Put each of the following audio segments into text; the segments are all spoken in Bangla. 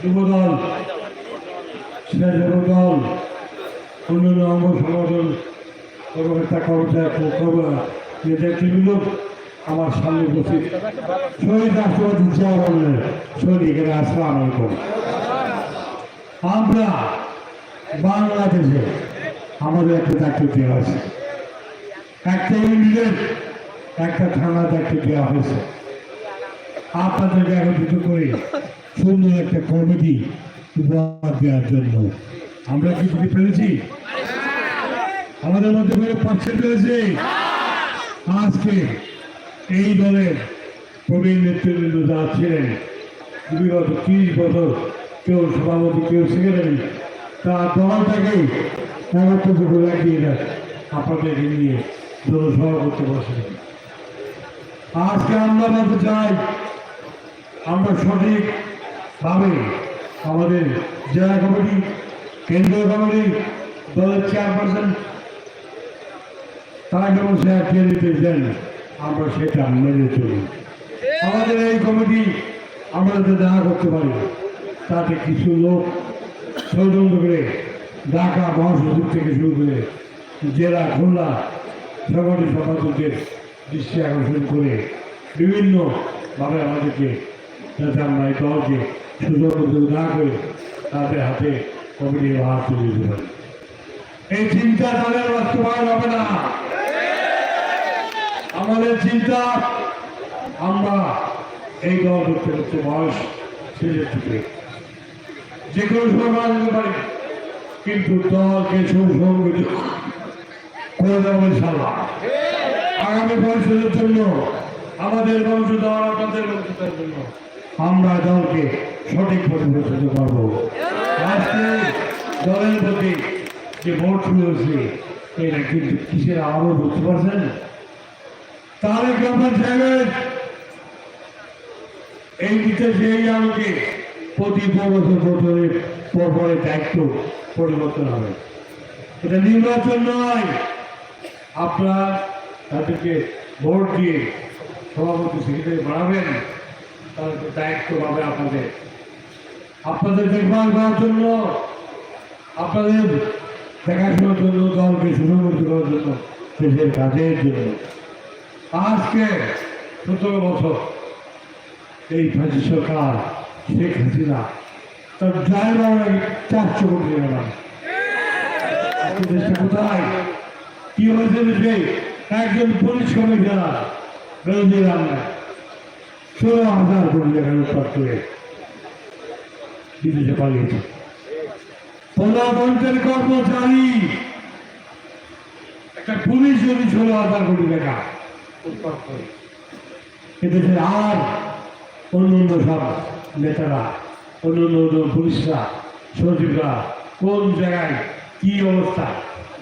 যুবদল দল অন্যান্য অঙ্গ সংগঠন কর্মকর্তা কর্মচারী আমার সামনে উপস্থিত শহীদ রাষ্ট্রপতি জিয়াউর সৈনিকের আসসালাম আলাইকুম। আমরা বাংলাদেশে আমাদের একটা দায়িত্ব দেওয়া হয়েছে। একটা ইউনিটের একটা থানা দায়িত্ব দেওয়া হয়েছে। আপনাদেরকে একত্রিত করে সুন্দর একটা কমিটি উপহার দেওয়ার জন্য। আমরা কি কি পেরেছি আমাদের মধ্যে করে পার্সেন্ট পেরেছি আজকে এই দলের প্রবীণ নেতৃবৃন্দ যারা ছিলেন বিগত ত্রিশ বছর কেউ সভাপতি, কেউ সেক্রেটারি তা দলটাকেই একত্রিত করে লাগিয়ে দেয় আপনাদেরকে নিয়ে দল সভাপতি বসে। আজকে আমরা বলতে চাই, আমরা সঠিকভাবে আমাদের জেলা কমিটি, কেন্দ্রীয় কমিটি, দলের চেয়ারপারসন তারা যেমন সে কে নির্দেশ দেন আমরা সেটা মেনে চলি। আমাদের এই কমিটি, আমরা যাতে দেখা করতে পারি। তাতে কিছু লোক ষড়যন্ত্র করে ঢাকা মহাসচিব থেকে শুরু করে জেলা, খুলনা সংগঠন সম্পাদকদের দৃষ্টি আকর্ষণ করে বিভিন্নভাবে আমাদেরকে যাতে আমরা এই দলকে সুযোগ না করে তাদের হাতে কমিটির ভার তুলে দিতে পারি। এই চিন্তা তাদের বাস্তবায়ন হবে না। আমাদের চিন্তা, আমরা এই দল করতে করতে বয়স শেষের দিকে যে কোনো সময় মারা পারি। কিন্তু দলকে সুসংগঠিত করে দেবো ইনশাল্লাহ আগামী ভবিষ্যতের জন্য আমাদের বংশধর আপনাদের বংশধরের জন্য আমরা দলকে সঠিক পথে পৌঁছাতে পারব। আজকে দলের প্রতি যে ভোট শুরু হয়েছে, এটা কিন্তু কিসের আরও বুঝতে পারছেন? তারেক রহমান সাহেবের এই বিদেশে এই আমাকে প্রতি দু বছর বছরে পর পরে দায়িত্ব পরিবর্তন হবে। এটা নির্বাচন নয়। আপনার তাদেরকে ভোট দিয়ে সভাপতি সেক্রেটারি বাড়াবেন তাহলে দায়িত্ব পাবে আপনাদের। আপনাদের দেখভাল করার জন্য, আপনাদের দেখাশোনার জন্য, দলকে সুসংগঠিত করার জন্য, দেশের কাজের জন্য। আজকে সতেরো বছর এই ফাঁসি সরকার শেখ হাসিনা তার ড্রাইভার টাকা দাম। দেশটা কোথায়? কি হয়েছে একজন পুলিশ কমিশনার বিরোধী রান্নায় ষোলো হাজার কোটি টাকা করে। বিদেশে পালিয়েছে। প্রধানমন্ত্রীর কর্মচারী। একটা পুলিশ যদি ষোলো হাজার কোটি টাকা। উৎপাদ করে এদেশে আর অন্য সব। নেতারা অন্য অন্য পুলিশরা, সচিবরা, কোন জায়গায় কি অবস্থা?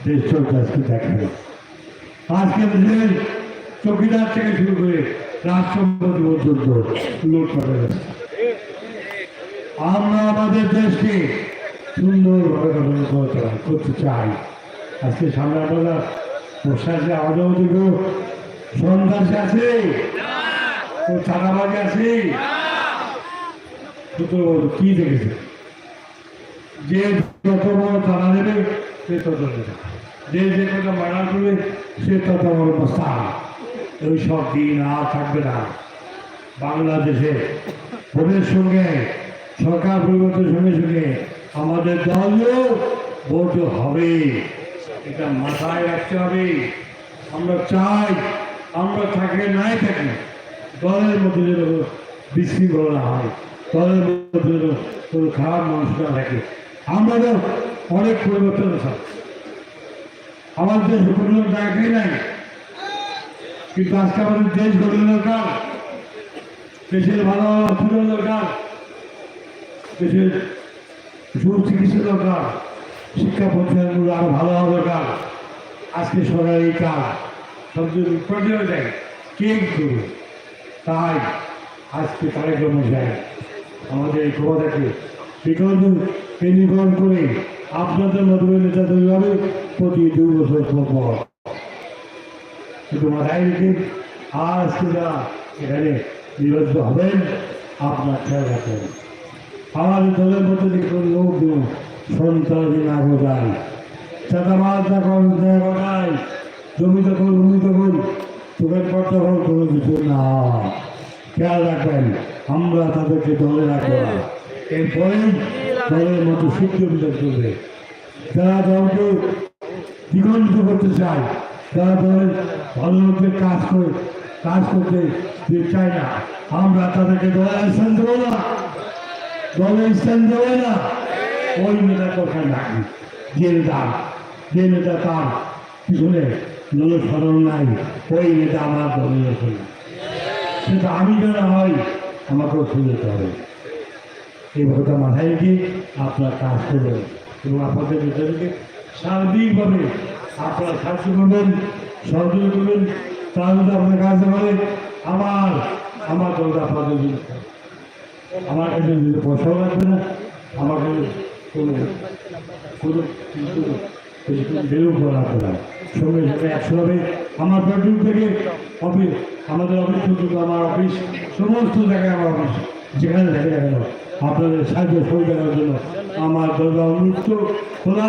দেশ চলছে আজকে দেখাবে আজকে দেশের চৌকিদার থেকে শুরু করে রাষ্ট্রপতি পর্যন্ত লুট করে আমরা আমাদের দেশকে সুন্দরভাবে গঠন করতে চাই। আজকে সামনে বসে আছে আমাদের মধ্যে সন্ত্রাসী আছে কেউ চাঁদাবাজি আছে কি দেখেছে? যে যত বড় চাঁদা দেবে সে তত দেবে যে যে মার্ডার করবে, সে তত বড় ওই সব দিন আর থাকবে না। বাংলাদেশে ভোটের সঙ্গে, সরকার পরিবর্তনের সঙ্গে সঙ্গে আমাদের দলও ভোট হবে। এটা মাথায় রাখতে হবে। আমরা চাই, আমরা থাকলে নাই থাকি, দলের মধ্যে যেন বিশৃঙ্খলা হয়। দলের মধ্যে কোনো খারাপ মানুষ না থাকে আমাদের অনেক পরিবর্তন আছে আমাদের দেশ কোনো জায়গায় নাই কিন্তু আজকে আমাদের দেশ গঠন দরকার দেশের ভালো হসপিটাল দরকার দেশের সুচিকিৎসা দরকার শিক্ষা প্রতিষ্ঠানগুলো আরও ভালো হওয়া দরকার আজকে সরকার এই কাজ সবচেয়ে প্রয়োজন দেয় কে করবে তাই আজকে তারেক রহমান আমাদের এই ক্ষমতাকে বিগত টেলিফোন করে আপনাদের মধ্যে নেতা তৈরি হবে প্রতি দুই বছর পর শুধু মাথায় রেখে আজ যারা এখানে নির্বাচিত হবেন, আপনার খেয়াল রাখবেন আমাদের দলের মধ্যে কোনো লোক সন্ত্রাসী না বোঝায় চাঁদাবাজ না করায় জমি দখল ভূমি দোকান পর দখল কোনো কিছু না। খেয়াল রাখবেন, আমরা তাদেরকে দলে রাখব না। এরপরেই দলের মতো সূর্য বিচার করবে। যারা দলকে দ্বিগন্ত করতে চায় যারা দলের ভালো লোকের কাজ করে, কাজ করতে চায় না। আমরা তাদেরকে দলের স্থান দেবো না। দলের স্থান দেবো না। ওই নেতা দরকার নাই। যে নেতা যে নেতা তার পিছনে জনসাধারণ নাই, ওই নেতা আমার দলের। সেটা আমি যেন হয়? আমাকেও শুনতে হবে। এই কথা মাথায় রেখে আপনার কাজ করবেন এবং আপনাদের ভিতরে সার্বিকভাবে আপনারা সাহায্য করবেন সহযোগী করবেন। তারা যদি আপনার কাজ করে আমার আমার দলটা আপনাদের জন্য আমার কাছে যদি পয়সাও লাগবে না আমার কাছে কোনো কোনো কিছু বেরো করা লাগবে না। সঙ্গে সঙ্গে একশো হবে। আমার বেডরুম থেকে অফিস আমাদের অফিস পর্যন্ত আমার অফিস, সমস্ত জায়গায় আমার অফিস। যেখানে না কেন? আপনাদের সাহায্য সহযোগিতার জন্য আমার দরজা উন্মুক্ত খোলা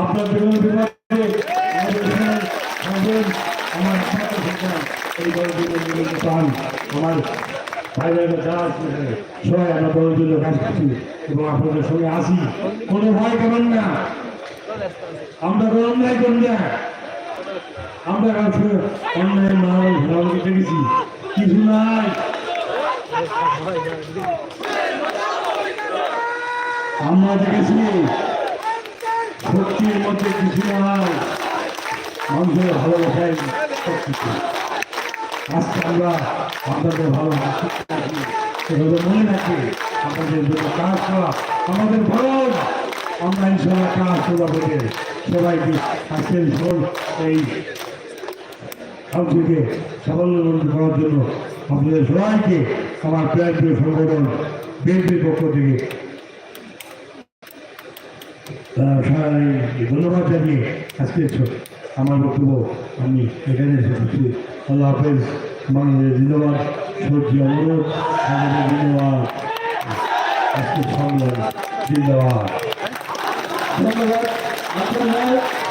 আপনার কোনো বিভাগে। আমার এই দলের পান আমার সবাই আমরা কাজ করছি এবং আপনাদের আসি কোনো ভয় না। আমরা অন্যায় করি না। আমরা অন্যায় দেখেছি। কিছু নাই। আমরা দেখেছি সত্যির মধ্যে কিছু নাই। মানুষের ভালোবাসায় আজকে আমরা আপনাদের ভালোবাসি সেগুলো মনে রাখি আপনাদের জন্য কাজ করা আমাদের ফরজ আমরা ইনশাল্লাহ কাজ করা সবাইকে। আজকের এই সবথেকে সাফল্যমণ্ডিত করার জন্য আপনাদের সবাইকে আমার প্রায় প্রিয় সংগঠন বিএনপির পক্ষ থেকে ধন্যবাদ জানিয়ে আজকে আমার বক্তব্য আমি এখানে এসেছি আল্লাহ হাফেজ, বাংলাদেশ জিন্দাবাদ সবজি আমাদের জিন্দাবাদ। আজকে ধন্যবাদ। আপনার